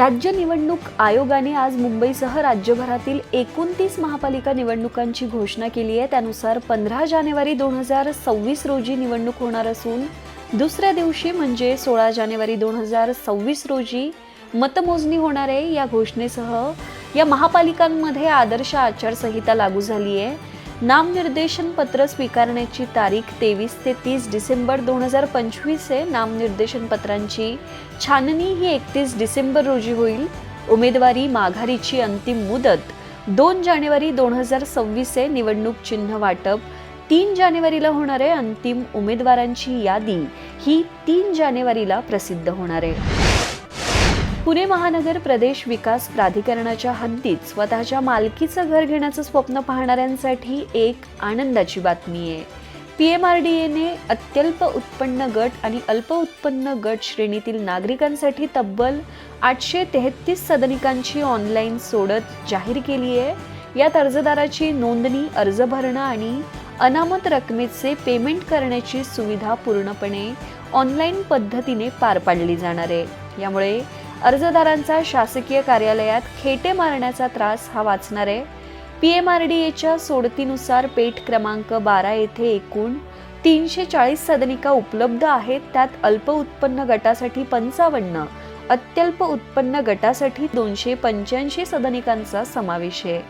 राज्य निवडणूक आयोगाने आज मुंबईसह राज्यभरातील एकोणतीस महापालिका निवडणुकांची घोषणा केली आहे. त्यानुसार पंधरा जानेवारी दोन हजार सव्वीस रोजी निवडणूक होणार असून दुसऱ्या दिवशी म्हणजे सोळा जानेवारी दोन हजार सव्वीस रोजी मतमोजणी होणार आहे. या घोषणेसह या महापालिकांमध्ये आदर्श आचारसंहिता लागू झाली आहे. नामनिर्देशन पत्र स्वीकारण्याची तारीख तेवीस ते तीस डिसेंबर दोन हजार पंचवीस आहे. नामनिर्देशन पत्रांची छाननी ही एकतीस डिसेंबर रोजी होईल. उमेदवारी माघारीची अंतिम मुदत दोन जानेवारी दोन हजार सव्वीस आहे. निवडणूक चिन्ह वाटप तीन जानेवारीला होणार आहे. अंतिम उमेदवारांची यादी ही तीन जानेवारीला प्रसिद्ध होणार आहे. पुणे महानगर प्रदेश विकास प्राधिकरणाच्या हद्दीत स्वतःच्या मालकीचं घर घेण्याचं स्वप्न पाहणाऱ्यांसाठी एक आनंदाची बातमी आहे. पी एम आर डी एने अत्यल्प उत्पन्न गट आणि अल्प उत्पन्न गट श्रेणीतील नागरिकांसाठी तब्बल आठशे तेहतीस सदनिकांची ऑनलाईन सोडत जाहीर केली आहे. यात अर्जदाराची नोंदणी अर्ज भरणं आणि अनामत रकमेचे पेमेंट करण्याची सुविधा पूर्णपणे ऑनलाईन पद्धतीने पार पाडली जाणार आहे. यामुळे अर्जदारांचा शासकीय कार्यालयात खेटे मारण्याचा त्रास हा वाचणार. आहे पी एम आर डी एच्या सोडतीनुसार पेठ क्रमांक बारा येथे एकूण तीनशे चाळीस सदनिका उपलब्ध आहेत. त्यात अल्प उत्पन्न गटासाठी पंचावन्न अत्यल्प उत्पन्न गटासाठी दोनशे पंच्याऐंशी सदनिकांचा समावेश आहे.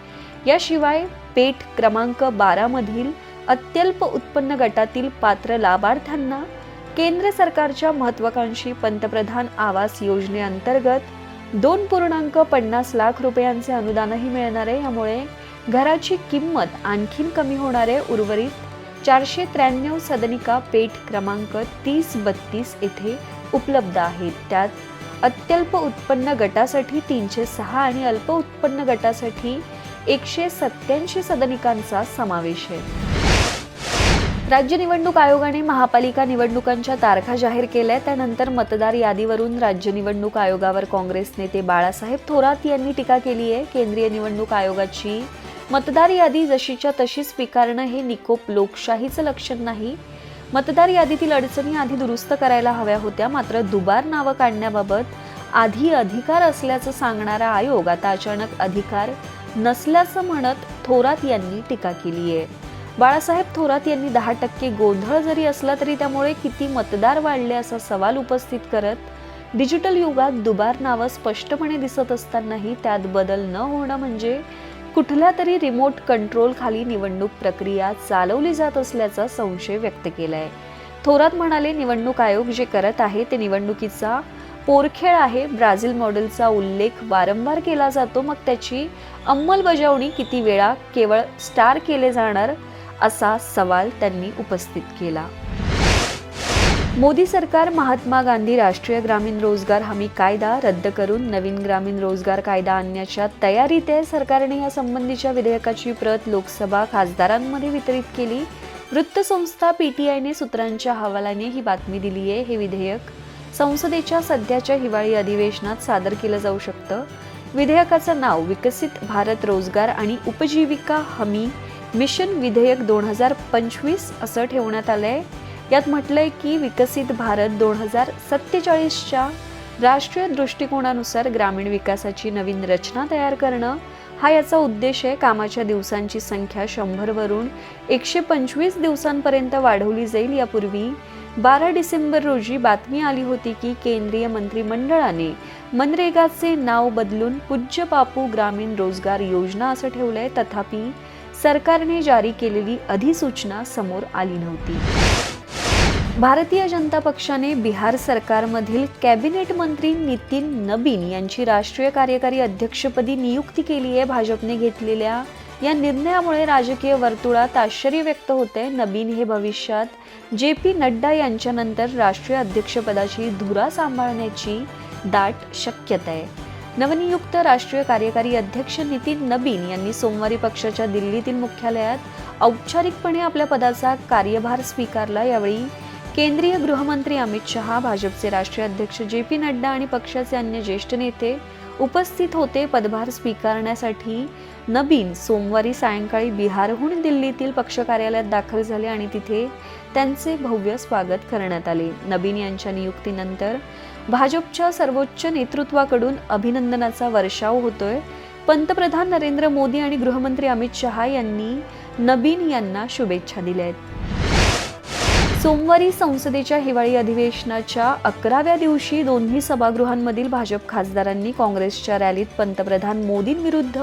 याशिवाय पेठ क्रमांक बारामधील अत्यल्प उत्पन्न गटातील पात्र लाभार्थ्यांना केंद्र सरकारच्या महत्वाकांक्षी पंतप्रधान आवास योजनेअंतर्गत दोन पूर्णांक पन्नास लाख रुपयांचे अनुदानही मिळणार. आहे यामुळे घराची किंमत आणखीन कमी होणार. आहे उर्वरित चारशे त्र्याण्णव सदनिका पेठ क्रमांक तीस बत्तीस येथे उपलब्ध आहेत. त्यात अत्यल्प उत्पन्न गटासाठी तीनशे सहा आणि अल्प उत्पन्न गटासाठी एकशे सत्याऐंशी सदनिकांचा समावेश आहे. राज्य निवडणूक आयोगाने महापालिका निवडणुकांच्या तारखा जाहीर केल्या. त्यानंतर मतदार यादीवरून राज्य निवडणूक आयोगावर काँग्रेस नेते बाळासाहेब थोरात यांनी टीका केली आहे. केंद्रीय निवडणूक आयोगाची मतदार यादी जशीच्या तशी स्वीकारणं हे निकोप लोकशाहीचं लक्षण नाही. मतदार यादीतील अडचणी आधी दुरुस्त करायला हव्या होत्या. मात्र दुबार नावं काढण्याबाबत आधी अधिकार असल्याचं सांगणारा आयोग आता अचानक अधिकार नसल्याचं म्हणत थोरात यांनी टीका केली आहे. बाळासाहेब थोरात यांनी दहा टक्के गोंधळ जरी असला तरी त्यामुळे किती मतदार वाढले असा सवाल उपस्थित करत डिजिटल युगात दुबार नावं स्पष्टपणे दिसत असतानाही त्यात बदल न होणं म्हणजे कुठल्या तरी रिमोट कंट्रोल खाली निवडणूक प्रक्रिया चालवली जात असल्याचा संशय व्यक्त केलाय. थोरात म्हणाले निवडणूक आयोग जे करत आहे ते निवडणुकीचा पोरखेळ आहे. ब्राझील मॉडेलचा उल्लेख वारंवार केला जातो. मग त्याची अंमलबजावणी किती वेळा केवळ स्टार केले जाणार असा सवाल त्यांनी उपस्थित केला. मोदी सरकार महात्मा गांधी राष्ट्रीय ग्रामीण रोजगार हमी कायदा रद्द करून नवीन ग्रामीण रोजगार कायदा आणण्याच्या तयारीत आहे सरकारने या संबंधीच्या विधेयकाची प्रत लोकसभा खासदारांमध्ये वितरित केली. वृत्तसंस्था पीटीआयने सूत्रांच्या हवालाने ही बातमी दिली आहे. हे विधेयक संसदेच्या सध्याच्या हिवाळी अधिवेशनात सादर केलं जाऊ शकतं. विधेयकाचं नाव विकसित भारत रोजगार आणि उपजीविका हमी मिशन विधेयक दोन हजार पंचवीस असं ठेवण्यात आलंय. यात म्हटलंय की विकसित भारत दोन हजार सत्तेचाळीसच्या राष्ट्रीय दृष्टिकोनानुसार ग्रामीण विकासाची नवीन रचना तयार करणं हा याचा उद्देश आहे. कामाच्या दिवसांची संख्या शंभरवरून एकशे पंचवीस दिवसांपर्यंत वाढवली जाईल. यापूर्वी बारा डिसेंबर रोजी बातमी आली होती की केंद्रीय मंत्रिमंडळाने मनरेगाचे नाव बदलून पूज्य बापू ग्रामीण रोजगार योजना असं ठेवलंय. तथापि सरकारने जारी केलेली अधिसूचना समोर आली नव्हती. भारतीय जनता पक्षाने बिहार सरकारमधील कॅबिनेट मंत्री नितीन नबीन यांची राष्ट्रीय कार्यकारी अध्यक्षपदी नियुक्ती केली आहे. भाजपने घेतलेल्या या निर्णयामुळे राजकीय वर्तुळात आश्चर्य व्यक्त होते नबीन हे भविष्यात जे पी नड्डा यांच्यानंतर राष्ट्रीय अध्यक्षपदाची धुरा सांभाळण्याची दाट शक्यता आहे. नवनियुक्त राष्ट्रीय कार्यकारी अध्यक्ष नितीन नबीन यांनी सोमवारी पक्षाच्या दिल्लीतील मुख्यालयात औपचारिकपणे आपल्या पदाचा कार्यभार स्वीकारला. यावेळी केंद्रीय गृहमंत्री अमित शहा भाजपचे राष्ट्रीय अध्यक्ष जे पी नड्डा आणि पक्षाचे अन्य ज्येष्ठ नेते उपस्थित होते. पदभार स्वीकारण्यासाठी नबीन सोमवारी सायंकाळी बिहारहून दिल्लीतील पक्ष कार्यालयात दाखल झाले आणि तिथे त्यांचे भव्य स्वागत करण्यात आले. नबीन यांच्या नियुक्तीनंतर भाजपच्या सर्वोच्च नेतृत्वाकडून अभिनंदनाचा वर्षाव होतोय. पंतप्रधान नरेंद्र मोदी आणि गृहमंत्री अमित शहा यांनी नबीन यांना शुभेच्छा दिल्या आहेत. सोमवारी संसदेच्या हिवाळी अधिवेशनाच्या अकराव्या दिवशी दोन्ही सभागृहांमधील भाजप खासदारांनी काँग्रेसच्या रॅलीत पंतप्रधान मोदींविरुद्ध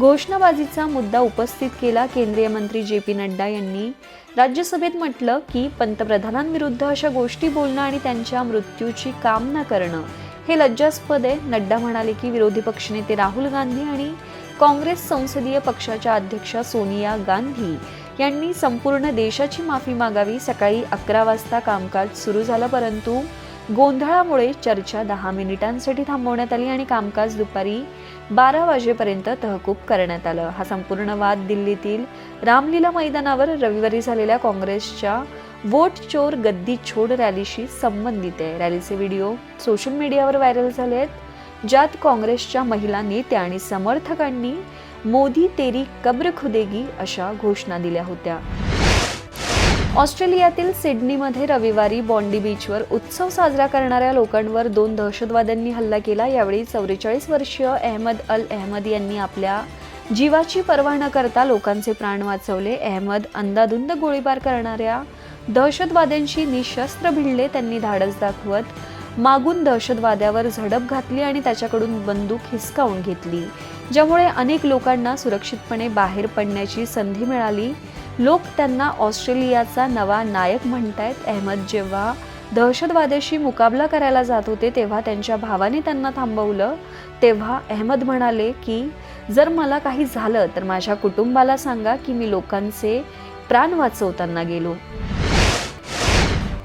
घोषणाबाजीचा मुद्दा उपस्थित केला केंद्रीय मंत्री जे पी नड्डा यांनी. राज्यसभेत म्हटलं की पंतप्रधानांविरुद्ध अशा गोष्टी बोलणं आणि त्यांच्या मृत्यूची कामना करणं हे लज्जास्पद आहे. नड्डा म्हणाले की विरोधी पक्षनेते राहुल गांधी आणि काँग्रेस संसदीय पक्षाच्या अध्यक्षा सोनिया गांधी यांनी संपूर्ण देशाची माफी मागावी. सकाळी अकरा वाजता कामकाज सुरू झालं परंतु गोंधळामुळे चर्चा दहा मिनिटांसाठी थांबवण्यात आली आणि कामकाज दुपारी बारा वाजेपर्यंत तहकूब करण्यात आलं. हा संपूर्ण वाद दिल्लीतील रामलीला मैदानावर रविवारी झालेल्या काँग्रेसच्या वोट चोर गद्दी छोड रॅलीशी संबंधित आहे. रॅलीचे व्हिडिओ सोशल मीडियावर व्हायरल झाले आहेत ज्यात काँग्रेसच्या महिला नेत्या आणि समर्थकांनी मोदी तेरी कब्र खुदेगी अशा घोषणा दिल्या होत्या. ऑस्ट्रेलियातील सिडनीमध्ये रविवारी बॉन्डी बीचवर उत्सव साजरा करणाऱ्या लोकांवर दोन दहशतवाद्यांनी हल्ला केला. यावेळी चौवेचाळीस वर्षीय अहमद अल अहमद यांनी आपल्या जीवाची पर्वा न करता लोकांचे प्राण वाचवले. अहमद अंदाधुंद गोळीबार करणाऱ्या दहशतवाद्यांशी निशस्त्र भिडले. त्यांनी धाडस दाखवत मागून दहशतवाद्यावर झडप घातली आणि त्याच्याकडून बंदूक हिसकावून घेतली ज्यामुळे अनेक लोकांना सुरक्षितपणे बाहेर पडण्याची संधी मिळाली. लोक त्यांना ऑस्ट्रेलियाचा नवा नायक म्हणतायत. अहमद जेव्हा दहशतवाद्याशी मुकाबला करायला जात होते तेव्हा त्यांच्या भावाने त्यांना थांबवलं. तेव्हा अहमद म्हणाले की जर मला काही झालं तर माझ्या कुटुंबाला सांगा की मी लोकांचे प्राण वाचवताना गेलो.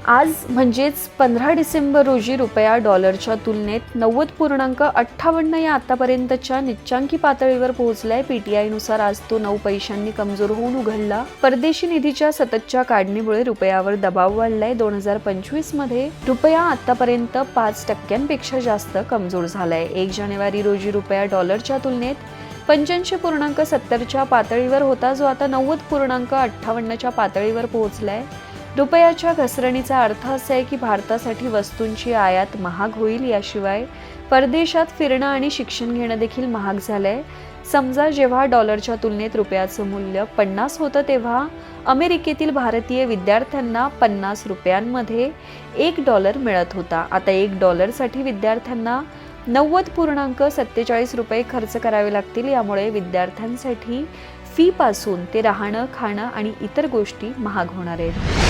आज म्हणजेच पंधरा डिसेंबर रोजी रुपया डॉलरच्या तुलनेत नव्वद पूर्णांक अठ्ठावन्न या आतापर्यंतच्या निच्चांकी पातळीवर पोहोचलाय. पीटीआयनुसार आज तो नऊ पैशांनी कमजोर होऊन उघडला. परदेशी निधीच्या सततच्या काढणीमुळे रुपयावर दबाव वाढलाय. दोन हजार पंचवीसमध्ये रुपया आतापर्यंत पाच टक्क्यांपेक्षा जास्त कमजोर झालाय. एक जानेवारी रोजी रुपया डॉलरच्या तुलनेत पंच्याऐंशी पूर्णांक सत्तरच्या पातळीवर होता. जो आता नव्वद पूर्णांक अठ्ठावन्नच्या पातळीवर पोहोचलाय. रुपयाच्या घसरणीचा अर्थ असा आहे की भारतासाठी वस्तूंची आयात महाग होईल याशिवाय परदेशात फिरणं आणि शिक्षण घेणं देखील महाग झालं आहे समजा जेव्हा डॉलरच्या तुलनेत रुपयाचं मूल्य पन्नास होतं तेव्हा अमेरिकेतील भारतीय विद्यार्थ्यांना पन्नास रुपयांमध्ये एक डॉलर मिळत होता. आता एक डॉलरसाठी विद्यार्थ्यांना नव्वद पूर्णांक सत्तेचाळीस रुपये खर्च करावे लागतील. यामुळे विद्यार्थ्यांसाठी फीपासून ते राहणं खाणं आणि इतर गोष्टी महाग होणार आहेत.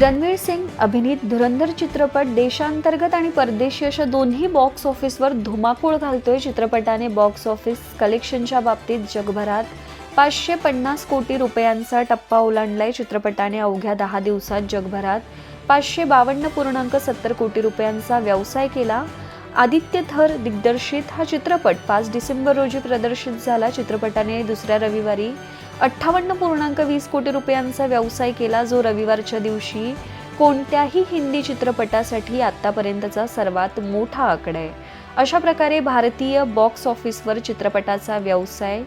रणवीर सिंग अभिनीत धुरंधर चित्रपट देशांतर्गत आणि परदेशी अशा दोन्ही बॉक्स ऑफिसवर धुमाकूळ घालतोय चित्रपटाने. बॉक्स ऑफिस कलेक्शनच्या बाबतीत जगभरात पाचशे पन्नास कोटी रुपयांचा टप्पा ओलांडलाय चित्रपटाने. अवघ्या दहा दिवसात जगभरात पाचशे बावन्न पूर्णांक सत्तर कोटी रुपयांचा व्यवसाय केला. आदित्य थर दिग्दर्शित हा चित्रपट पाच डिसेंबर रोजी प्रदर्शित झाला. चित्रपटाने दुसऱ्या रविवारी अठ्ठावन्न पूर्णांक वीस कोटी रुपयांचा व्यवसाय केला जो रविवारच्या दिवशी कोणत्याही हिंदी चित्रपटासाठी आतापर्यंतचा सर्वात मोठा आकडा आहे. अशा प्रकारे भारतीय बॉक्स ऑफिसवर चित्रपटाचा व्यवसाय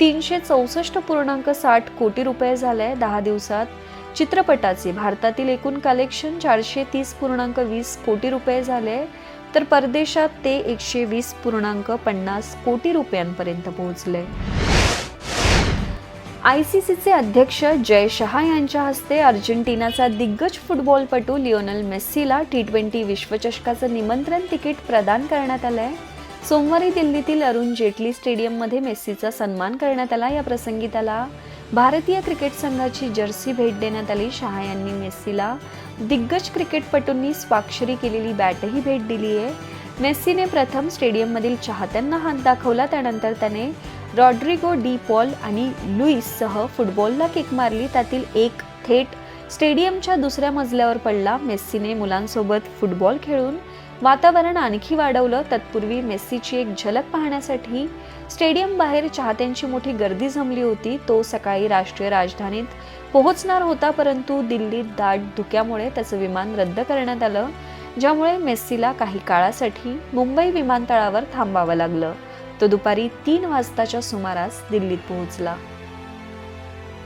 तीनशे चौसष्ट पूर्णांक साठ कोटी रुपये झालाय. दहा दिवसात चित्रपटाचे भारतातील एकूण कलेक्शन चारशे तीस पूर्णांक वीस कोटी रुपये झाले तर परदेशात ते एकशे वीस पूर्णांक पन्नास कोटी रुपयांपर्यंत पोहोचले आय सी सीचे अध्यक्ष जय शहा यांच्या हस्ते अर्जेंटिनाचा दिग्गज फुटबॉलपटू लिओनल मेस्सीला टी ट्वेंटी विश्वचषकाचं निमंत्रण तिकीट प्रदान करण्यात आलं आहे. सोमवारी दिल्लीतील अरुण जेटली स्टेडियममध्ये मेस्सीचा सन्मान करण्यात आला या प्रसंगी त्याला भारतीय क्रिकेट संघाची जर्सी भेट देण्यात आली. शहा यांनी मेस्सीला दिग्गज क्रिकेटपटूंनी स्वाक्षरी केलेली बॅटही भेट दिली आहे मेस्सीने प्रथम स्टेडियममधील चाहत्यांना हात दाखवला त्यानंतर त्याने रॉड्रिगो डी पॉल आणि लुईससह फुटबॉलला किक मारली. त्यातील एक थेट स्टेडियमच्या दुसऱ्या मजल्यावर पडला. मेस्सीने मुलांसोबत फुटबॉल खेळून वातावरण आणखी वाढवलं. तत्पूर्वी मेस्सीची एक झलक पाहण्यासाठी स्टेडियम बाहेर चाहत्यांची मोठी गर्दी जमली होती. तो सकाळी राष्ट्रीय राजधानीत पोहोचणार होता परंतु दिल्लीत दाट धुक्यामुळे त्याचं विमान रद्द करण्यात आलं ज्यामुळे मेस्सीला काही काळासाठी मुंबई विमानतळावर थांबावं लागलं. तो दुपारी तीन वाजताच्या सुमारास दिल्लीत पोहोचला.